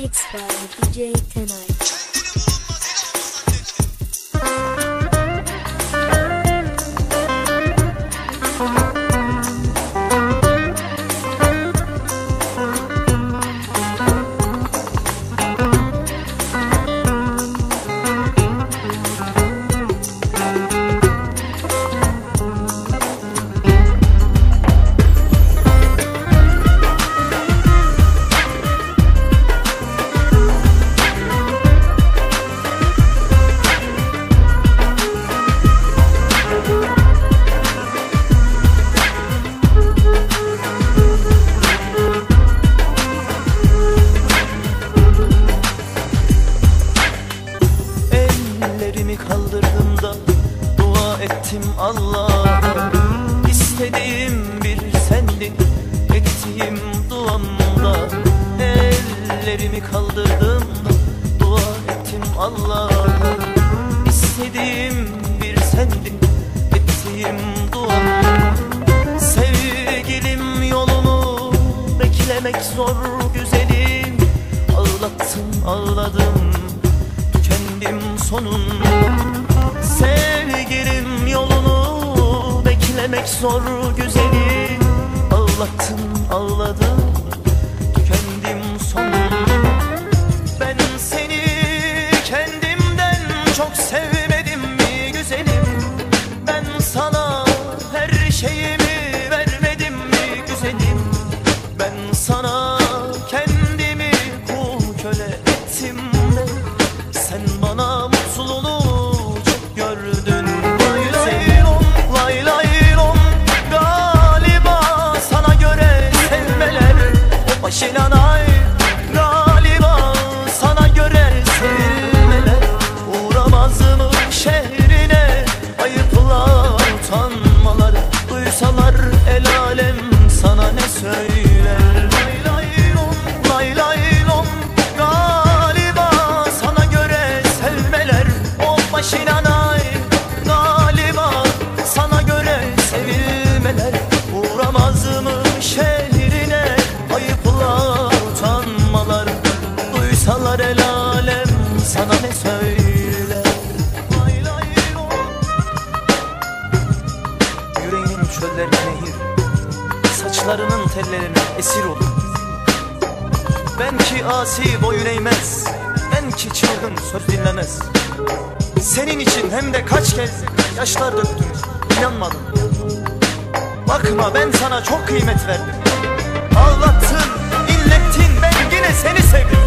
Mixed by DJ Tonight. Dua ettim Allah'a İstediğim bir sendin ettiğim duamda Ellerimi kaldırdım da dua ettim Allah'a İstediğim bir sendin ettiğim duamda Sevgilim yolunu beklemek zor güzelim. Ağlattın ağladım tükendim sonunda zor güzelim Ağlattın ağladım tükendim sonunda Ben seni kendimden çok sevmedim mi güzelim? Ben sana her şeyimi vermedim mi güzelim? Ben sana o başına Saçlarının tellerine esir olur. Ben ki asi boyun eğmez Ben ki çılgın söz dinlemez. Senin için hem de kaç kez yaşlar döktüm inanmadım. Bakma ben sana çok kıymet verdim. Ağlattın, inlettin ben yine seni sevdim